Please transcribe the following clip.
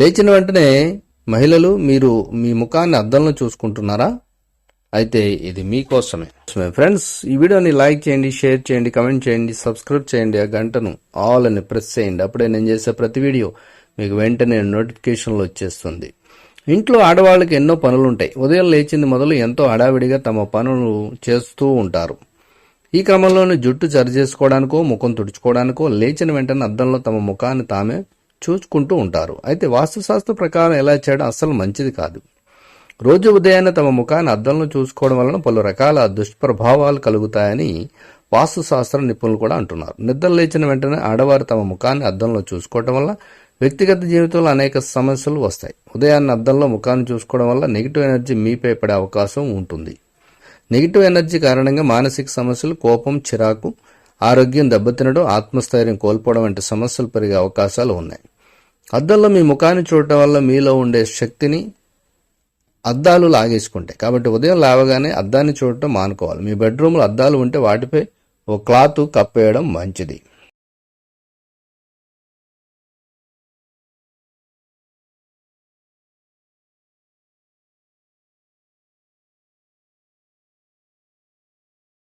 లేచిన వెంటనే మహిళలు మీరు మీ ముఖాన్ని అద్దంలో చూసుకుంటున్నారా? అయితే ఇది మీకోసమే. ఫ్రెండ్స్ ఈ వీడియోని లైక్ చేయండి షేర్ చేయండి కమెంట్ చేయండి సబ్స్క్రైబ్ చేయండి ఆ గంటను ఆల్ అని ప్రెస్ చేయండి. అప్పుడే నేను చేసే ప్రతి వీడియో మీకు వెంటనే నోటిఫికేషన్లు వచ్చేస్తుంది. ఇంట్లో ఆడవాళ్ళకి ఎన్నో పనులు ఉంటాయి ఉదయం లేచింది మొదలు ఎంతో హడావిడిగా తమ పనులు చేస్తూ ఉంటారు. ఈ క్రమంలోనే జుట్టు సరిచేసుకోవడానికో ముఖం తుడుచుకోవడానికో లేచిన వెంటనే అద్దంలో తమ ముఖాన్ని తామే చూసుకుంటూ ఉంటారు. అయితే వాస్తుశాస్త్ర ప్రకారం ఎలా చేయడం అస్సలు మంచిది కాదు. రోజు ఉదయాన్నే తమ ముఖాన్ని అద్దంలో చూసుకోవడం వలన పలు రకాల దుష్ప్రభావాలు కలుగుతాయని వాస్తుశాస్త్ర నిపుణులు కూడా అంటున్నారు. నిద్ర లేచిన వెంటనే ఆడవారు తమ ముఖాన్ని అద్దంలో చూసుకోవడం వల్ల వ్యక్తిగత జీవితంలో అనేక సమస్యలు వస్తాయి. ఉదయాన్నే అద్దంలో ముఖాన్ని చూసుకోవడం వల్ల నెగిటివ్ ఎనర్జీ మీపై పడే అవకాశం ఉంటుంది. నెగిటివ్ ఎనర్జీ కారణంగా మానసిక సమస్యలు కోపం చిరాకు ఆరోగ్యం దెబ్బతినడం ఆత్మస్థైర్యం కోల్పోవడం వంటి సమస్యలు పెరిగే అవకాశాలు ఉన్నాయి. అద్దంలో మీ ముఖాన్ని చూడటం వల్ల మీలో ఉండే శక్తిని అద్దాలు లాగేసుకుంటాయి. కాబట్టి ఉదయం లేవగానే అద్దాన్ని చూడటం మానుకోవాలి. మీ బెడ్రూమ్లో అద్దాలు ఉంటే వాటిపై ఓ క్లాత్ కప్పేయడం మంచిది.